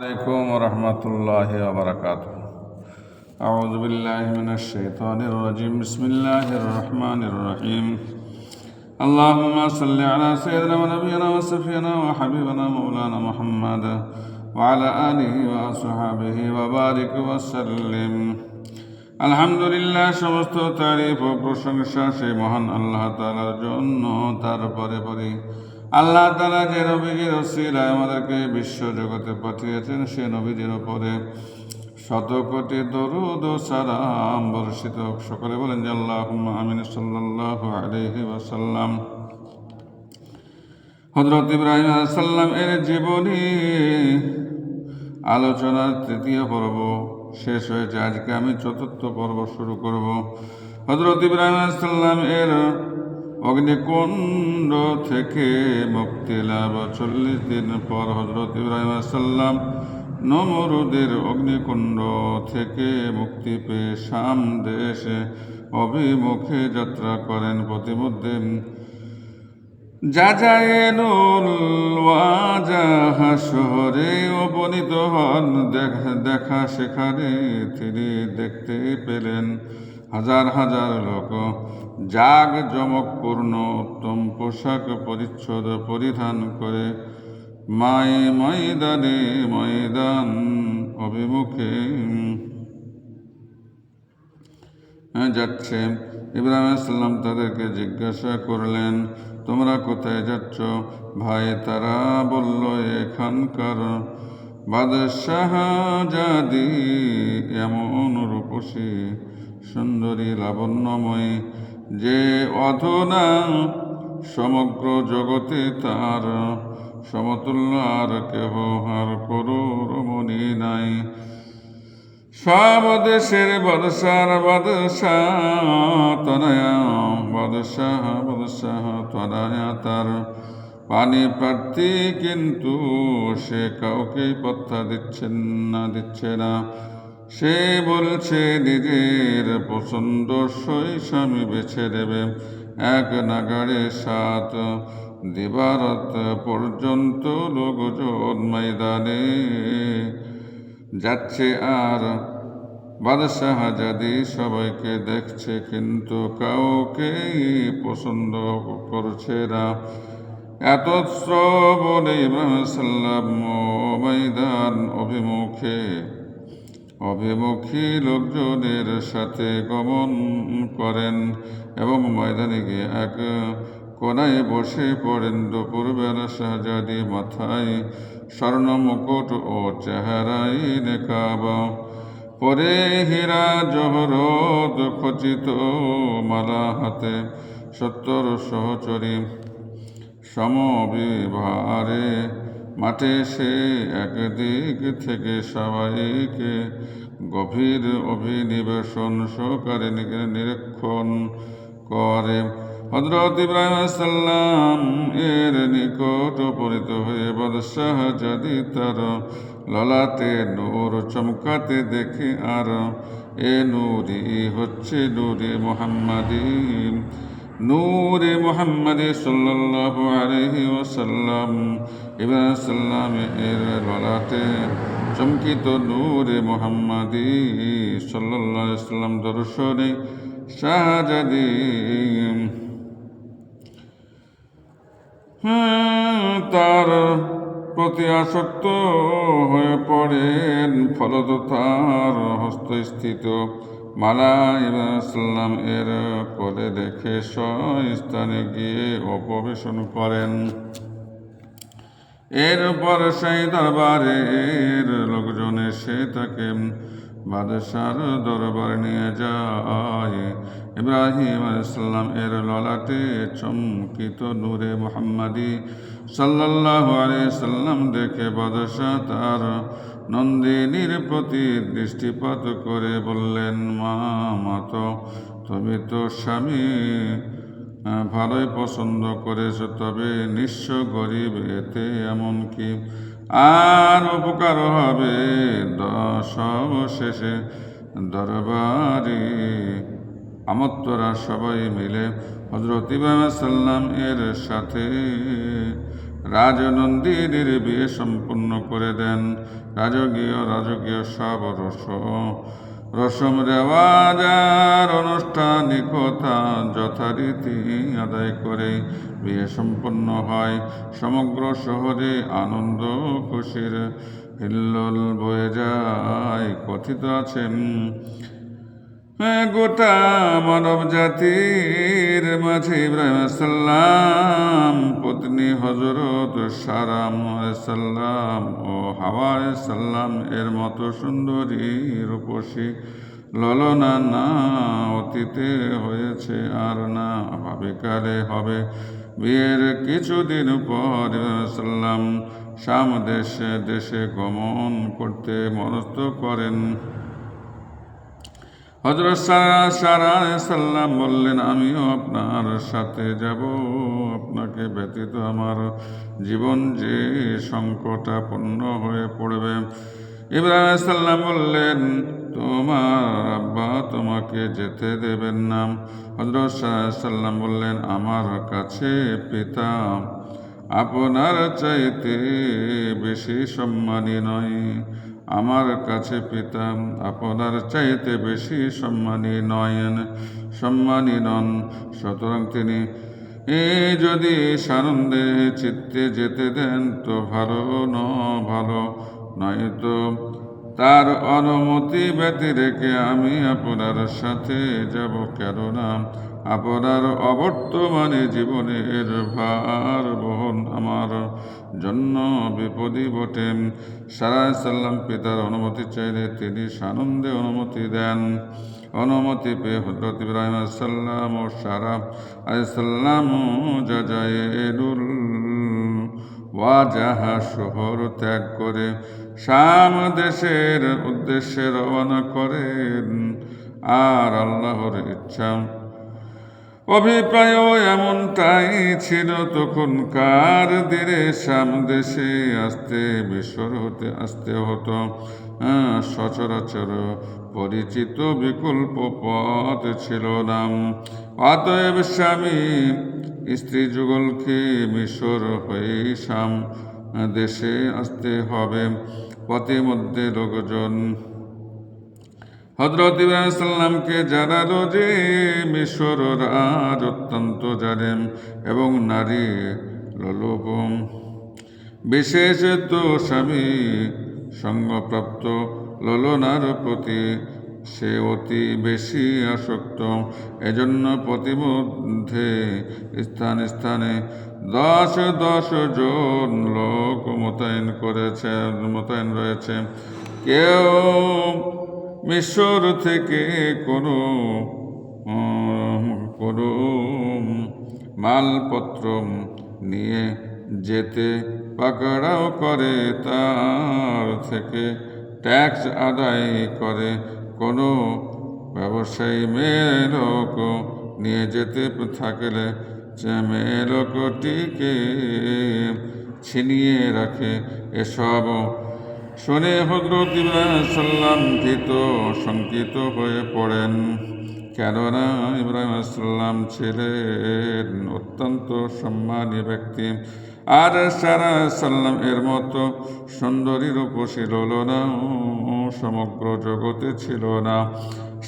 عليكم ورحمة الله وبركاته أعوذ بالله من الشيطان الرجيم بسم الله الرحمن الرحيم اللهم صل على سيدنا ونبينا وسفينا وحبيبنا مولانا محمد وعلى آله وأصحابه وبارك وسلم আলহামদুলিল্লাহ সমস্ত তারিফ ও প্রশংসা সেই মহান আল্লাহ তালার জন্য তারপরে পরে আল্লাহ তালা যে নবীজির ওসিলায় আমাদেরকে বিশ্ব জগতে পাঠিয়েছেন, সে নবীজির উপরে শত কোটি দরুদ ও সালাম বর্ষিত সকলে বলেন যে আল্লাহ আমিন সাল্লাহ আলহি ওয়াসাল্লাম। হজরত ইব্রাহিম সাল্লাম এর জীবনী আলোচনার তৃতীয় পর্ব শেষ হয়েছে। আজকে আমি চতুর্থ পর্ব শুরু করব। হজরত ইব্রাহিম সাল্লাম এর অগ্নিকুণ্ড থেকে মুক্তি লাভ চল্লিশ দিন পর হজরত ইব্রাহিম সাল্লাম নমরুদের অগ্নিকুণ্ড থেকে মুক্তি পেয়ে শাম দেশে অভিমুখে যাত্রা করেন প্রতিমধ্যে। যাজায়েনুল ওয়াজাহা শহরে উপনীত হন দেখা সেখানে তিনি দেখতে পেলেন। হাজার হাজার লোক জাগ জমকপূর্ণ উত্তম পোশাক পরিচ্ছদ পরিধান করে মাই ময়দানে ময়দান অভিমুখে। হ্যাঁ, যাচ্ছে। ইব্রাহিম সাল্লাম তাদেরকে জিজ্ঞাসা করলেন তোমরা কোথায় যাচ্ছ? ভাই তারা বলল এখানকার বাদশাহ জাদি এমন রূপসী। সুন্দরী লাবণ্যময়ী, যে অধনা সমগ্র জগতে তার সমতুল্য আর কেহ আর মনি নাই। সব দেশের বাদশার বাদশাহ তনয়া তার পানি প্রার্থী, কিন্তু সে কাউকেই পত্তা দিচ্ছেন না, দিচ্ছে না। সে বলছে, নিজের পছন্দ সই স্বামী বেছে দেবে। এক নাগাড়ে সাত দিবারত পর্যন্ত লোকজন ময়দানে যাচ্ছে আর বাদশাহ যদি সবাইকে দেখছে, কিন্তু কাউকেই পছন্দ করছে না। এত বলে ইব্রাহিম সাল্লাম ময়দান অভিমুখে অভিমুখী লোকজনের সাথে গমন করেন এবং ময়দানে গিয়ে এক কোনায় বসে পড়েন। দুপুরবেলা শাহজাদি মাথায় স্বর্ণ মুকুট ও চেহারাই নেকাব। পরে হীরা জহরত খচিত মালা হাতে সত্তর সহচরী সমবিভারে মাঠে সে একদিক থেকে সবাইকে গভীর অভিনিবেশন, সহকারে নিরীক্ষণ করে। হজরত ইব্রাহিম সাল্লাম এর নিকট উপনীত হয়ে বাদশাহ যদি তার ললাতে নূর চমকাতে দেখে, আর এ নূরি হচ্ছে নূরে নূরে মোহাম্মদ সাল্লাল্লাহু আলাইহি ওয়াসাল্লাম সাল্লাম এর ললাটে চমকিত নূরে মোহাম্মদী সাল্লাম দর্শনে শাহজাদি তার প্রতি আসক্ত হয়ে পড়েন ফলত তার হস্তস্থিত মালা ইসলাম এর করে রেখে স্থানে গিয়ে অপবেশন করেন। এরপর সেই দরবারের লোকজন এসে তাকে বাদশার দরবার নিয়ে যায়। ইব্রাহিম আলাইসাল্লাম এর ললাটে চমকিত নূরে মোহাম্মদী সাল্লাল্লাহু আলাইহি সাল্লাম দেখে বাদশাহ তার নন্দিনীর প্রতি দৃষ্টিপাত করে বললেন, মা মাত তুমি তো স্বামী ভালোই পছন্দ করেছ, তবে নিঃস্ব গরিব, এতে এমন কি? আর উপকার হবে সব শেষে দরবারি। আমত্তরা সবাই মিলে হজরত ইব্রাহিম সাল্লাম এর সাথে রাজনন্দিনীর বিয়ে সম্পন্ন করে দেন। রাজকীয় রাজকীয় সব রস রসম রেওয়াজার আনুষ্ঠানিকতা যথারীতি আদায় করে বিয়ে সম্পন্ন হয়। সমগ্র শহরে আনন্দ, খুশির হিল্লোল বয়ে যায়। কথিত আছেন গোটা মানব জাতির মাঝে ইব্রাহিম সাল্লাম পত্নী হজরত সারাম সাল্লাম ও হাওয়া সাল্লাম এর মতো সুন্দরী, রূপসী, ললনা না অতীতে হয়েছে আর না ভাবিকালে হবে। বিয়ের কিছুদিন পর সাল্লাম শাম দেশে দেশে গমন করতে মনস্থ করেন। হজরত সারা সাল্লাম বললেন, আমিও আপনার সাথে যাব। আপনাকে ব্যতীত আমার জীবন যে সংকটাপন্ন হয়ে পড়বে। ইব্রাহিম সাল্লাম বললেন, তোমার আব্বা তোমাকে যেতে দেবেন না। হজরত সাল্লাম বললেন, আমার কাছে পিতা আপনার চাইতে বেশি সম্মানী নয়। আমার কাছে পিতা আপনার চাইতে বেশি সম্মানী নয়ন, সম্মানী নন। সুতরাং তিনি, এ যদি সানন্দে চিত্তে যেতে দেন তো ভালো ন, ভালো। নয়তো তার অনুমতি ব্যতি রেখে আমি আপনার সাথে যাব কেননা আপনার অবর্তমানে জীবনের ভার বহন আমার জন্য বিপদই বটে। সারা সাল্লাম পিতার অনুমতি চাইলে তিনি সানন্দে অনুমতি দেন। অনুমতি পেয়ে হজরত ইব্রাহিম সাল্লাম ও সারা আলাইসাল্লাম জাজায়েরুল ওয়াজাহা শহর ত্যাগ করে শাম দেশের উদ্দেশ্যে রওনা করেন। আর আল্লাহর ইচ্ছা অভিপ্রায় এমনটাই ছিল তখনকার দিনে শাম দেশে আসতে বিশ্বর হতে আসতে হতো? সচরাচর পরিচিত বিকল্প পথ ছিল না। অতএব স্বামী, স্ত্রী যুগলকে মিশর হয়ে সাম দেশে আসতে হবে। পথে মধ্যে লোকজন হজরত ইব্রাহিমকে যারা রোজে মিশর রাজ অত্যন্ত জানেন এবং নারী বিশেষ তো স্বামী সঙ্গপ্রাপ্ত ললনার প্রতি সে অতি বেশি আসক্ত। এজন্য প্রতিমধ্যে স্থান স্থানে দশ দশ জন লোক মোতায়েন করেছে মোতায়েন রয়েছে। কেউ মিশর থেকে কোনো কোনো মালপত্র নিয়ে যেতে পাকড়াও করে, তার থেকে ট্যাক্স আদায় করে কোনো ব্যবসায়ী মেয়ে লোক নিয়ে যেতে থাকলে মেয়ে লোকটিকে ছিনিয়ে রাখে এসব শুনে হজরত ইব্রাহিম সাল্লাম ভীত শঙ্কিত হয়ে পড়েন। কেননা ইব্রাহিম সাল্লাম ছিলেন অত্যন্ত সম্মানী ব্যক্তি। আর সারা সাল্লাম এর মতো সুন্দরী রূপসী হল না সমগ্র জগতে ছিল না।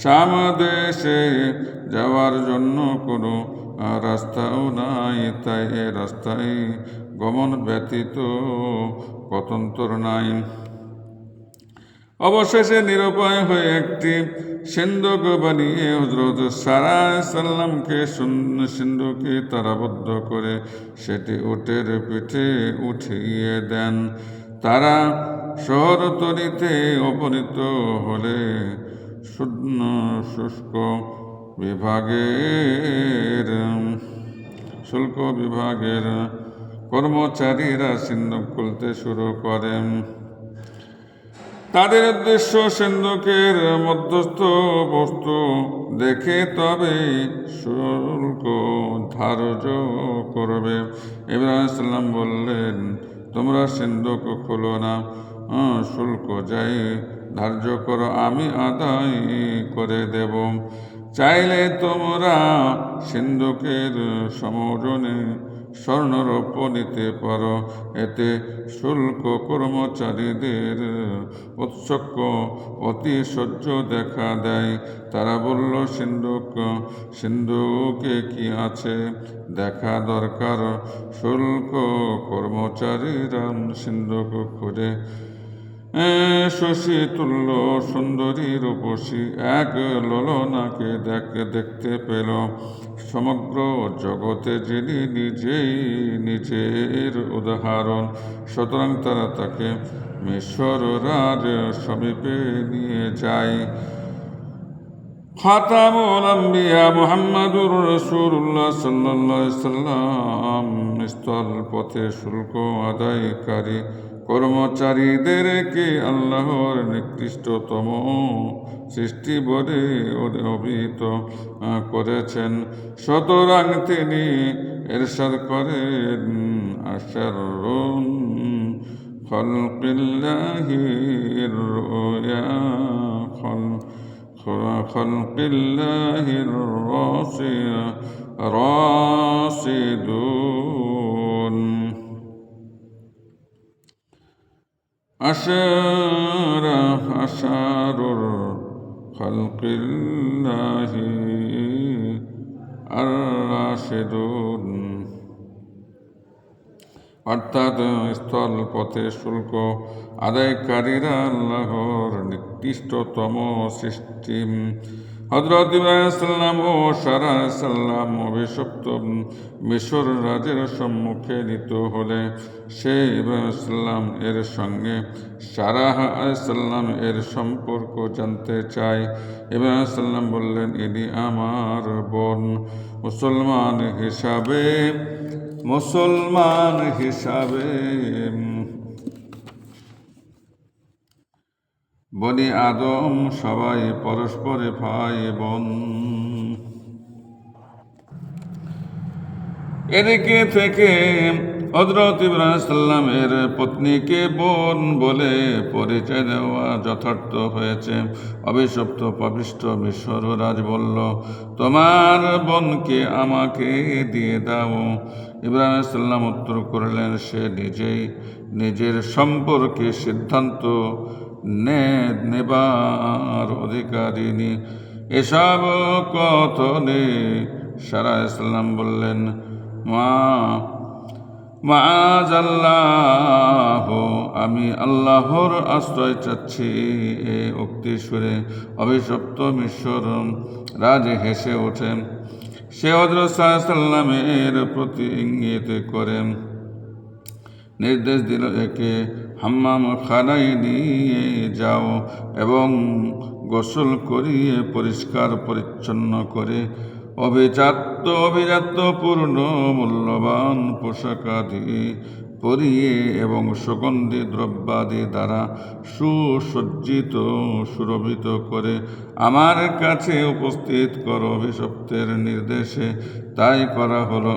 সাম দেশে যাওয়ার জন্য কোনো রাস্তাও নাই, তাই এ রাস্তায় গমন ব্যতীত কতন্তর নাই। অবশেষে নিরুপায় হয়ে একটি সিন্ধুক বানিয়ে হজরত সারা সাল্লামকে সিন্ধুকে তারাবদ্ধ করে সেটি উটের পিঠে উঠিয়ে দেন। তারা শহরতলিতে অপনীত হলে শূন্য শুষ্ক বিভাগের শুল্ক বিভাগের কর্মচারীরা সিন্ধুক খুলতে শুরু করেন। তাদের উদ্দেশ্য সিন্ধুকের মধ্যস্থ বস্তু দেখে তবে শুল্ক ধার্য করবে। ইব্রাহিম সাল্লাম বললেন, তোমরা সিন্ধুক খোলো না। শুল্ক যাই ধার্য করো, আমি আদায় করে দেব। চাইলে তোমরা সিন্ধুকের সমজনে স্বর্ণরূপ নিতে পারো। এতে শুল্ক কর্মচারীদের উৎসক্য অতি সহ্য দেখা দেয়। তারা বলল, সিন্ধুক, সিন্ধুকে কি আছে? দেখা দরকার। শুল্ক কর্মচারীরা সিন্ধুক খুঁজে। শশী তুল্য সুন্দরী রূপসী এক ললনাকে দেখ- দেখতে পেল সমগ্র জগতে যিনি নিজেই নিজের উদাহরণ। সুতরাং তারা তাকে মিশর রাজ সমীপে নিয়ে যায়। খাতামুল আম্বিয়া মুহাম্মাদুর রাসূলুল্লাহ সাল্লাল্লাহু আলাইহি সাল্লাম স্থল পথে শুল্ক আদায়কারী কর্মচারীদেরকে আল্লাহর নিকৃষ্টতম সৃষ্টি বলে অভিহিত করেছেন। সতরাং তিনি এরশাদ করেন আশার খলকিল্লাহির রুয়া খল খলকিল্লাহির রসিয়া, রাসিদুন। أشار أشار خلق الله الراشدون অর্থাৎ স্থল পথে শুল্ক আদায়কারীরা আল্লাহর নির্দিষ্টতম সৃষ্টি হজরত ইব্রাহিম ও সারা সাল্লাম অভিশপ্ত মিশর রাজের সম্মুখে নিত হলে সে ইব্রাহিম এর সঙ্গে সারাহ সাল্লাম এর সম্পর্ক জানতে চায়। ইব্রাহিম বললেন, ইনি আমার বোন। মুসলমান হিসাবে মুসলমান হিসাবে বনি আদম সবাই পরস্পরে ভাই বোন। এদিকে থেকে হজরত ইব্রাহিমের পত্নীকে বোন বলে পরিচয় দেওয়া যথার্থ হয়েছে। অভিশপ্ত পবিষ্ট বিশ্বরাজ বলল, তোমার বোনকে আমাকে দিয়ে দাও। ইব্রাহিম উত্তর করলেন, সে নিজেই নিজের সম্পর্কে সিদ্ধান্ত নে নেবার অধিকারিনী এসব কত কথনে সারা ইসলাম বললেন, মা মাজ আল্লাহ আমি আল্লাহর আশ্রয় চাচ্ছি। এ উক্তি সুরে অভিশপ্ত মিশ্বর রাজে হেসে ওঠেন সে হজরত সাল্লামের প্রতি ইঙ্গিত করেন নির্দেশ দিল একে, হাম্মাম খানায় নিয়ে যাও এবং গোসল করিয়ে পরিষ্কার পরিচ্ছন্ন করে অভিজাত অভিজাত পূর্ণ, মূল্যবান পোশাকাদি পরিয়ে এবং সুগন্ধি দ্রব্যাদি দ্বারা সুসজ্জিত, সুরভিত করে আমার কাছে উপস্থিত কর অভিশপ্তের নির্দেশে। তাই করা হলো।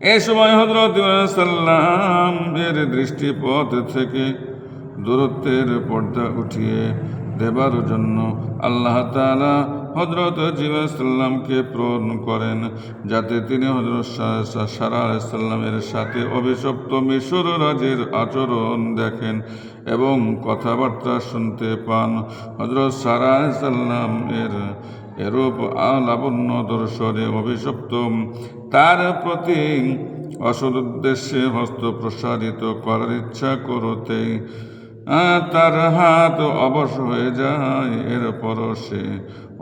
এ সময় হজরত সাল্লাম এর দৃষ্টিপথ থেকে দূরত্বের পর্দা উঠিয়ে দেবার জন্য আল্লাহ তালা হজরত জিবাসাল্লামকে প্রেরণ করেন, যাতে তিনি হজরত সারা সাল্লামের সাথে অভিশপ্ত মিশর রাজের আচরণ দেখেন এবং কথাবার্তা শুনতে পান। হজরত সারা সাল্লাম এর এরূপ আলাবণ্য দর্শনে অভিশপ্ত তার প্রতি অসৎ উদ্দেশ্যে হস্ত প্রসারিত করার ইচ্ছা করতে তার হাত অবশ হয়ে যায়। এরপর সে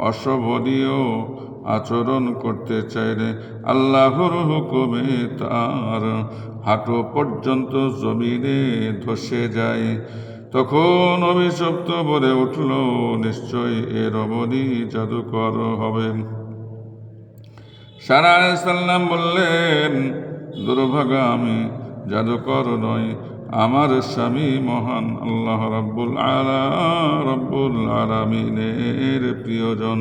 অশোভনীয় আচরণ করতে চাইলে আল্লাহর হুকুমে তার হাঁটু পর্যন্ত জমিনে ধসে যায়। তখন অভিশপ্ত বলে উঠল, নিশ্চয় এ রমণী জাদুকর হবেন সারা সাল্লাম বললেন দুর্ভাগা আমি জাদুকর নয় আমার স্বামী মহান আল্লাহ রব্বুল আলা, রব্বুল আলামিনের প্রিয়জন।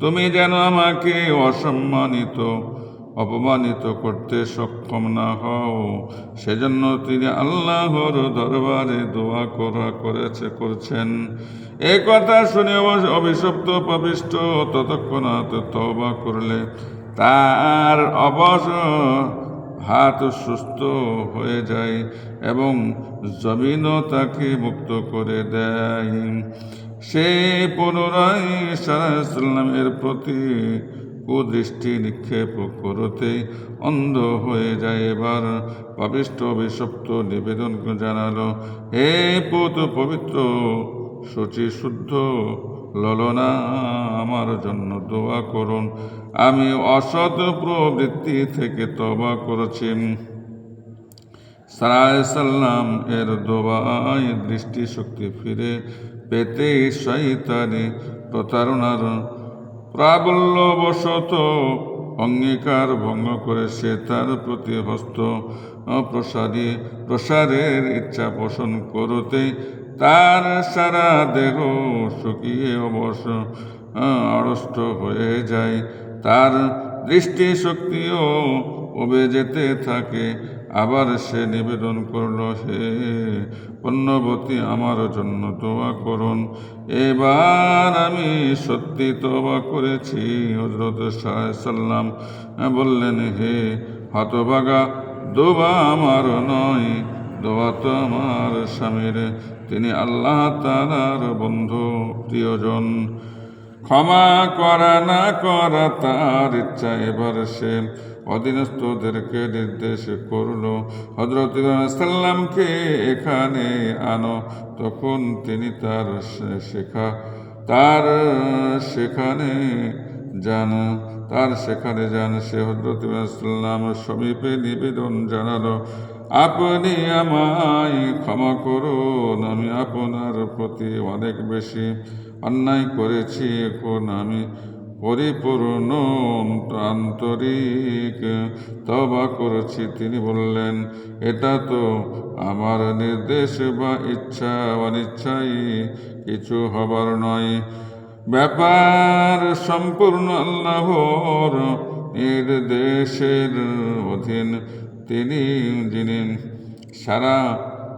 তুমি যেন আমাকে অসম্মানিত, অপমানিত করতে সক্ষম না হও। সেজন্য তিনি আল্লাহর দরবারে দোয়া করা করেছে, করছেন। এই কথা শুনে অভিশপ্ত পাপিষ্ট ততক্ষণাৎ তবা করলে তার অবশ হাত সুস্থ হয়ে যায় এবং জমিনও তাকে মুক্ত করে দেয়। সে পুনরায় সাল্লামের প্রতি কুদৃষ্টি নিক্ষেপ করতে অন্ধ হয়ে যায়। এবার পাপিষ্ট অভিশপ্ত নিবেদন জানালো, হে পুত পবিত্র, সচি শুদ্ধ, ললনা, আমার জন্য দোয়া করুন। আমি অসৎ প্রবৃত্তি থেকে তবা করেছি। সাল্লাম এর দোবায় দৃষ্টিশক্তি ফিরে পেতে শৈতানি প্রতারণার প্রাবল্যবশত অঙ্গীকার ভঙ্গ করে সে তার প্রতি হস্ত প্রসারী প্রসারের ইচ্ছা পোষণ করতে তার সারা দেহ শুকিয়ে অবশ্য আড়ষ্ট হয়ে যায়। তার দৃষ্টিশক্তিও কমে যেতে থাকে, আবার সে নিবেদন করল, হে পণ্যবতী, আমার জন্য দোয়া করুন। এবার আমি সত্যি তোবা করেছি হজরত সাল্লাম বললেন, হে হতভাগা, দোবা আমার নয়, দোয়া তো আমার স্বামীর। তিনি আল্লাহ তালার বন্ধু, প্রিয়জন। ক্ষমা করা না করা তার ইচ্ছা এবার সে অধীনস্থদেরকে নির্দেশ করল। হজরত সাল্লামকে এখানে আনো। তখন তিনি তার শেখা, তার সেখানে যান। তার সেখানে যান। সে হজরত সাল্লাম সমীপে নিবেদন জানালো, আপনি আমায় ক্ষমা করুন, আমি আপনার প্রতি অনেক বেশি অন্যায় করেছি এখন আমি পরিপূর্ণ আন্তরিক তবা করেছি, তিনি বললেন, এটা তো আমার নির্দেশ বা ইচ্ছা, অনিচ্ছাই কিছু হবার নয়। ব্যাপার সম্পূর্ণ আল্লাহর নির্দেশের অধীন, তিনি যিনি সারা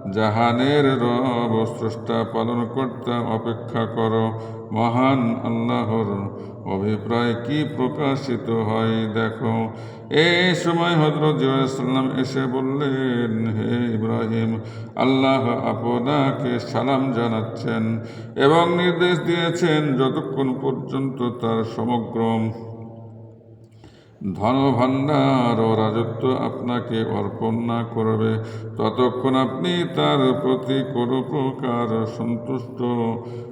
জাহানের রব স্রষ্টা পালন করতে অপেক্ষা করো। মহান আল্লাহর অভিপ্রায় কি প্রকাশিত হয় দেখো। এই সময় হজরত সাল্লাম এসে বললেন, হে ইব্রাহিম, আল্লাহ আপনাকে সালাম জানাচ্ছেন এবং নির্দেশ দিয়েছেন যতক্ষণ পর্যন্ত তার সমগ্র ধনভাণ্ডার ও রাজত্ব আপনাকে অর্পণ না করবে। ততক্ষণ আপনি তার প্রতি কোনো প্রকার সন্তুষ্ট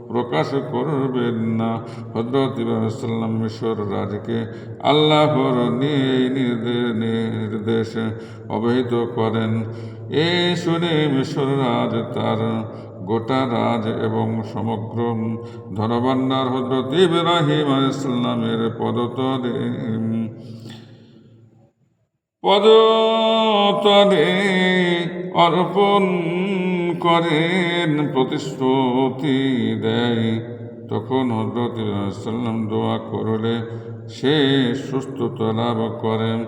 প্রকাশ করবেন না। হজরত ইবাসাল্লাম মিশর রাজকে আল্লাহর নির্দেশ অবহিত করেন। এ শুনে মিশর রাজ তার গোটা রাজ এবং সমগ্র ধনভাণ্ডার হজরত ইব্রাহিম আলাইসাল্লামের পদতলে পদতলে অর্পণ করেন, প্রতিশ্রুতি দেয়। তখন হজরত সাল্লাম দোয়া করলে সে সুস্থতা লাভ করেন।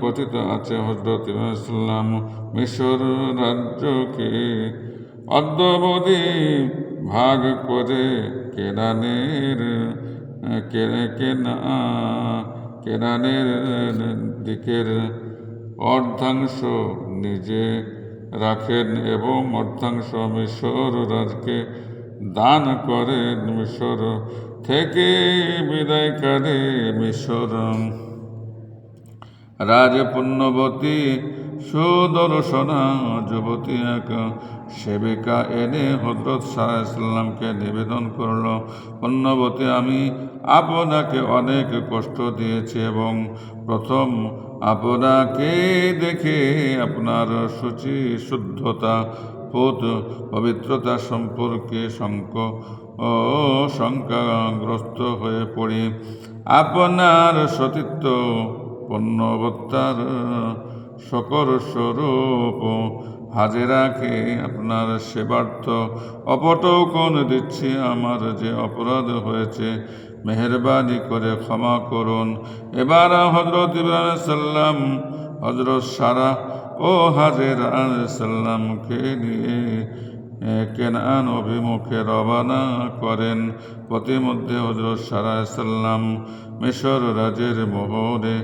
কথিত আছে হজরত সাল্লাম মিশর রাজ্যকে অদ্যবধি ভাগ করে কেরানের কেনা কেরানের দিকের অর্ধাংশ নিজে রাখেন এবং অর্ধাংশ মিশর রাজকে দান করেন। মিশর থেকে বিদায় বিদায়কারী মিশর রাজ পুণ্যবতী সুদর্শনা যুবতী এক সেবিকা এনে হজরত সাল্লামকে নিবেদন করল পুণ্যবতী আমি আপনাকে অনেক কষ্ট দিয়েছি এবং প্রথম আপনাকে দেখে আপনার সূচি শুদ্ধতা পোত পবিত্রতা সম্পর্কে শঙ্ক ও শঙ্কাগ্রস্ত হয়ে পড়ি। আপনার সতীত্ব পণ্যবত্তার শকর স্বরূপ হাজেরাকে আপনার সেবার্থ। অপটৌকন দিচ্ছি, আমার যে অপরাধ হয়েছে, মেহরবানি করে ক্ষমা করুন। এবার হজরত ইব্রাহিম সাল্লাম হজরত সারা ও হাজের সাল্লামকে নিয়ে কেনান অভিমুখে রবানা করেন। প্রতিমধ্যে হজরত সারা সাল্লাম মিশর রাজের মোহরে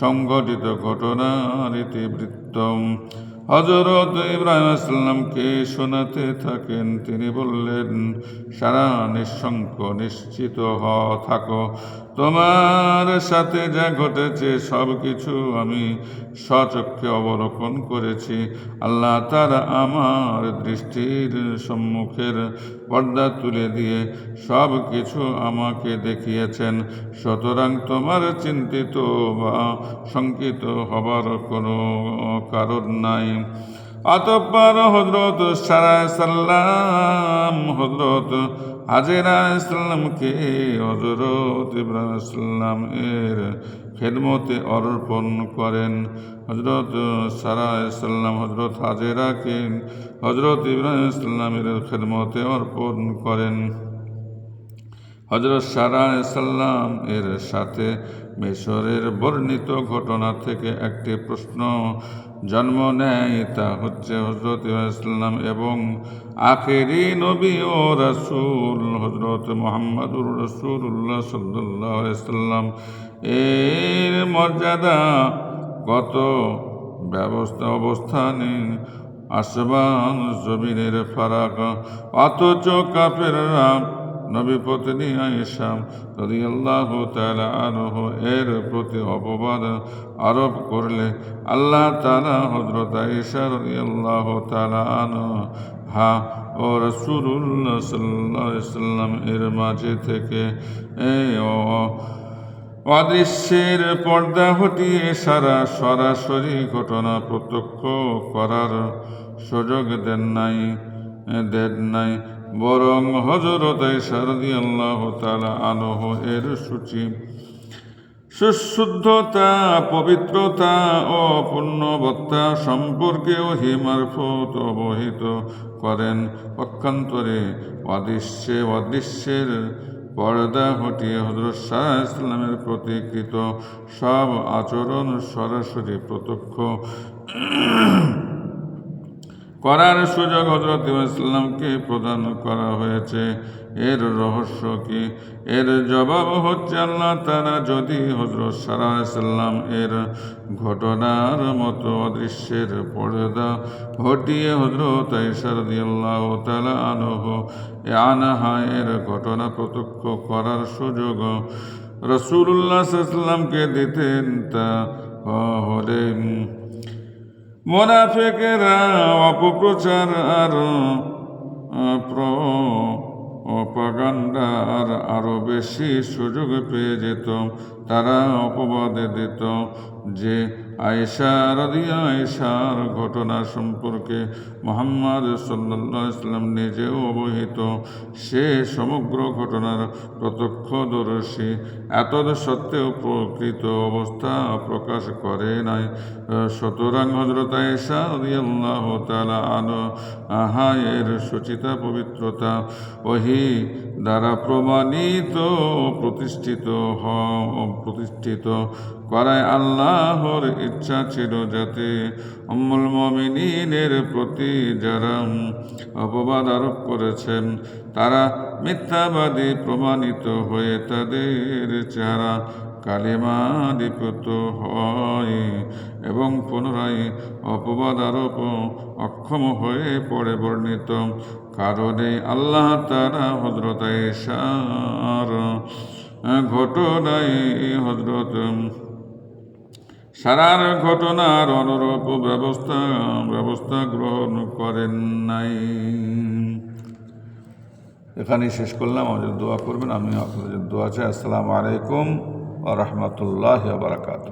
সংঘটিত ঘটনার ইতিবৃত্ত হজরত ইব্রাহিম আসলামকে শোনাতে থাকেন, তিনি বললেন, সারা নিঃশঙ্ক নিশ্চিত হ, থাকো। তোমার সাথে যা ঘটেছে সব কিছু আমি স্বচক্ষে অবলোকন করেছি। আল্লাহ তারা আমার দৃষ্টির সম্মুখের পর্দা তুলে দিয়ে সব কিছু আমাকে দেখিয়েছেন। সুতরাং তোমার চিন্তিত বা শঙ্কিত হবার কোনো কারণ নাই। অতঃপর হজরত সারা সাল্লাম হজরত হাজেরা ইসলামকে হজরত ইব্রাহিম এর খেদমতে অর্পণ করেন। হজরত সারা ইসলাম হজরত হাজেরাকে হজরত ইব্রাহিম ইসলামের খেদমতে অর্পণ করেন। হজরত সারা সাল্লাম এর সাথে মিশরের বর্ণিত ঘটনা থেকে একটি প্রশ্ন জন্ম নেয় তা হচ্ছে হজরত ইসলাম এবং আখেরি নবী ও রসুল হজরত মোহাম্মদুর রসুল্লাহ সাল্লাহ ইসলাম এর মর্যাদা কত? ব্যবস্থা অবস্থানে আসবান জমিনের ফারাক। অথচ কাফেররা নবী পত্নী আয়েশা রাদিয়াল্লাহু তাআলা আনহু এর প্রতি অপবাদ আরোপ করলে আল্লাহ তাআলা হযরত আয়েশা রাদিয়াল্লাহু তাআলা হা, ও রাসূলুল্লাহ সাল্লাল্লাহু সাল্লাম এর মাঝে থেকে এই ও, অদৃশ্যের পর্দা হটিয়ে সারা সরাসরি ঘটনা প্রত্যক্ষ করার সুযোগ দেন নাই দেন নাই। বরং হজরত সারদি আল্লাহ তালা আলহ এর সূচি। সুশুদ্ধতা, পবিত্রতা ও পূর্ণবত্তা সম্পর্কে ওহি মারফত অবহিত করেন। পক্ষান্তরে অদৃশ্যে অদৃশ্যের পর্দা হটিয়ে হজরত শাহ ইসলামের প্রতিকৃত সব আচরণ সরাসরি প্রত্যক্ষ। করার সুযোগ হজরত ইসলামকে প্রদান করা হয়েছে। এর রহস্য কি? এর জবাব হচ্ছে আল্লাহ তারা যদি হজরত সারা সাল্লাম এর ঘটনার মতো অদৃশ্যের পর্দা ঘটিয়ে হজরত ইসারদি আল্লাহ তালা আনহ, আনাহা এর ঘটনা প্রত্যক্ষ করার সুযোগ রসুল্লাহ সাল্লামকে দিতেন তা হলে মোনাফেকেরা অপপ্রচার আর প্রপাগান্ডার আরও বেশি সুযোগ পেয়ে যেত তারা অপবাদে দিত যে আয়েশা রাদিয়া, আয়েশার ঘটনা সম্পর্কে মোহাম্মদ সাল্লাহ ইসলাম নিজেও অবহিত। সে সমগ্র ঘটনার প্রত্যক্ষদর্শী। এত সত্ত্বেও প্রকৃত অবস্থা প্রকাশ করে নাই। সুতরাং হজরত আয়েশা রাদিয়াল্লাহ তাআলা আনো আহা এর সুচিতা, পবিত্রতা, ওহি দ্বারা প্রমাণিত, প্রতিষ্ঠিত হ প্রতিষ্ঠিত করায় আল্লাহর ইচ্ছা ছিল যাতে অম্মুল মমিনের প্রতি যারা অপবাদ আরোপ করেছেন, তারা মিথ্যাবাদী প্রমাণিত হয়ে তাদের চেহারা কালিমা দীপিত হয় এবং পুনরায় অপবাদ আরোপ অক্ষম হয়ে পড়ে বর্ণিত। কারণে আল্লাহ তারা হজরত সার ঘটনায় হজরত সারার ঘটনার অনুরূপ ব্যবস্থা ব্যবস্থা গ্রহণ করেন নাই। এখানেই শেষ করলাম। আমাদের দোয়া করবেন। আমি আপনাদের দোয়া চাই। আসসালামু আলাইকুম। ও রহমতুল্লাহ বারাকাত